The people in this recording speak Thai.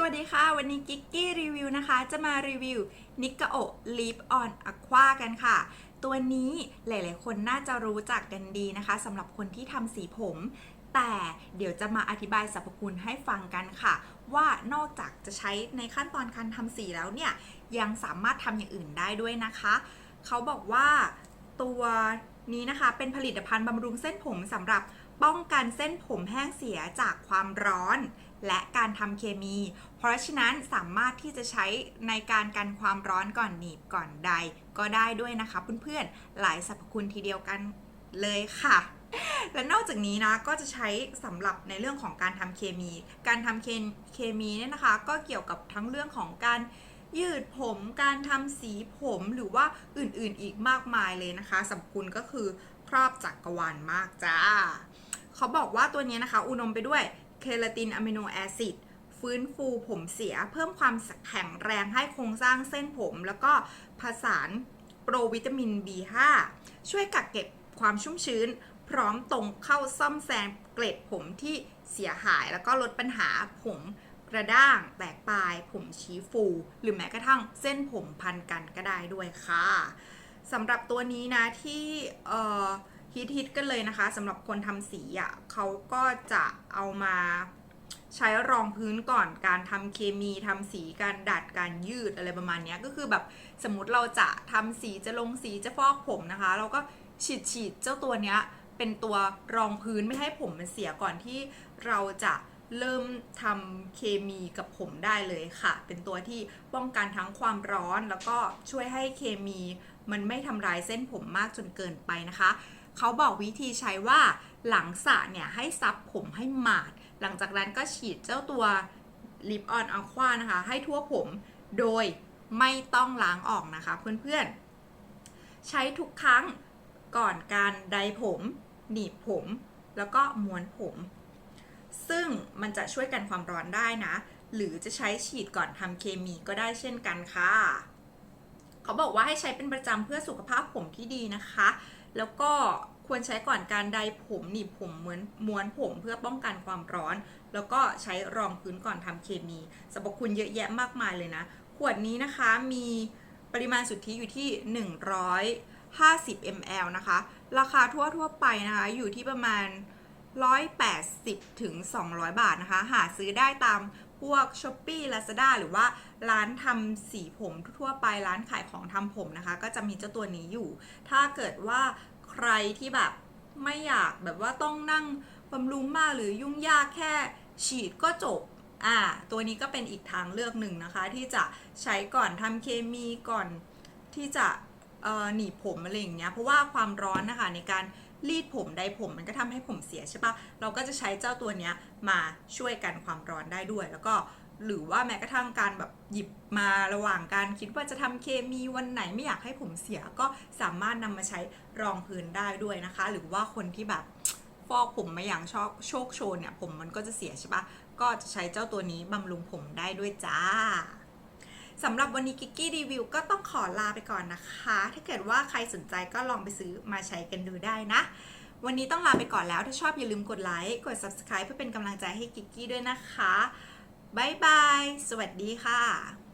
สวัสดีค่ะ วันนี้กิ๊กกี้รีวิวนะคะ จะมารีวิวนิกาโอลีฟออนอะควากันค่ะ ตัวนี้หลาย ๆ คนน่าจะรู้จักกันดีนะคะสำหรับคนที่ทำสีผม แต่เดี๋ยวจะมาอธิบายสรรพคุณให้ฟังกันค่ะ ว่านอกจากจะใช้ในขั้นตอนการทำสีแล้วเนี่ย ยังสามารถทำอย่างอื่นได้ด้วยนะคะ เขาบอกว่าตัวนี้นะคะเป็นผลิตภัณฑ์บำรุงเส้นผมสำหรับป้องกันเส้นผมแห้งเสียจากความร้อน และการทำเคมี เพราะฉะนั้นสามารถที่จะใช้ในการกันความร้อนก่อนหนีบก่อนใด ก็ได้ด้วยนะคะเพื่อนๆ หลายสรรพคุณทีเดียวกันเลยค่ะ และนอกจากนี้นะก็จะใช้สำหรับในเรื่องของการทำเคมี การทำเคเคมีเนี่ยนะคะ ก็เกี่ยวกับทั้งเรื่องของการยืดผมการทำสีผมหรือว่าอื่นๆอีกมากมายเลยนะคะสรรพคุณก็คือครอบจักกรวาลมากจ้าเขาบอกว่าตัวนี้นะคะ อุดมไปด้วย เคลาตินอะมิโนแอซิดฟื้นฟูผมเสียเพิ่มความแข็งแรงให้โครงสร้างเส้นผม แล้วก็ผสานโปรวิตามิน B5 ช่วยกักเก็บความชุ่มชื้น พร้อมตรงเข้าซ่อมแซมเกล็ดผมที่เสียหาย แล้วก็ลดปัญหาผมกระด้างแตกปลาย ผมชี้ฟู หรือแม้กระทั่งเส้นผมพันกันก็ได้ด้วยค่ะสำหรับตัวนี้นะที่ ฮิตๆกันเลยนะคะสำหรับคนทำสีอะ่ะเขาก็จะเอามาใช้รองพื้นก่อนการทำเคมีทำสีการดัดการยืดอะไรประมาณนี้ก็คือแบบสมมติเราจะทำสีจะลงสีจะฟอกผมนะคะ เราก็ฉีดฉีดๆเจ้าตัวเนี้ยเป็นตัวรองพื้นไม่ให้ผมมันเสียก่อนที่เราจะเริ่มทำเคมีกับผมได้เลยค่ะ เป็นตัวที่ป้องกันทั้งความร้อนแล้วก็ช่วยให้เคมีมันไม่ทำลายเส้นผมมากจนเกินไปนะคะ เขาบอกวิธีใช้ว่าหลังสระเนี่ยให้ซับผมให้หมาด หลังจากนั้นก็ฉีดเจ้าตัวลิปออนอัลควานะคะ ให้ทั่วผมโดยไม่ต้องล้างออกนะคะ เพื่อนๆ ใช้ทุกครั้งก่อนการไดผม หนีบผม แล้วก็ม้วนผม ซึ่งมันจะช่วยกันความร้อนได้นะ หรือจะใช้ฉีดก่อนทำเคมีก็ได้เช่นกันค่ะ เขาบอกว่าให้ใช้เป็นประจำเพื่อสุขภาพผมที่ดีนะคะ แล้วก็ควรใช้ก่อนการไดผมหนีบผมเหมือนม้วนผมเพื่อป้องกันความร้อน แล้วก็ใช้รองพื้นก่อนทำเคมีสรรพคุณเยอะแยะมากมายเลยนะ ขวดนี้นะคะมีปริมาณสุทธิอยู่ที่ 150 ml นะคะ ราคาทั่วทั่วไปนะคะ อยู่ที่ประมาณ 180ถึง200 บาทนะคะ หาซื้อได้ตาม พวก s h อ p e e Lazada หรือว่าร้านทำสีผมทั่วไปร้านขายของทำผมนะคะ ก็จะมีเจ้าตัวนี้อยู่ ถ้าเกิดว่าใครที่แบบไม่อยากแบบว่าต้องนั่งบำรุงมากหรือยุ่งยากแค่ฉีดก็จบอ่าตัวนี้ก็เป็นอีกทางเลือกหนึ่งนะคะ ที่จะใช้ก่อนทำเคมีก่อนที่จะ หนีบผมอะไรอย่างเงี้ยเพราะว่าความร้อนนะคะในการรีดผมไดผมมันก็ทำให้ผมเสียใช่ปะเราก็จะใช้เจ้าตัวเนี้ยมาช่วยกันความร้อนได้ด้วย แล้วก็หรือว่าแม้กระทั่งการแบบหยิบมาระหว่างการคิดว่าจะทำเคมีวันไหนไม่อยากให้ผมเสียก็สามารถนำมาใช้รองพื้นได้ด้วยนะคะ หรือว่าคนที่แบบฟอกผมมาอย่างชอโชคโชนเนี่ยผมมันก็จะเสียใช่ปะก็จะใช้เจ้าตัวนี้บำรุงผมได้ด้วยจ้า สำหรับวันนี้กิกกี้รีวิวก็ต้องขอลาไปก่อนนะคะ ถ้าเกิดว่าใครสนใจก็ลองไปซื้อมาใช้กันดูได้นะ วันนี้ต้องลาไปก่อนแล้วถ้าชอบอย่าลืมกดไลค์กด subscribe เพื่อเป็นกำลังใจให้กิกกี้ด้วยนะคะบ๊ายบาย สวัสดีค่ะ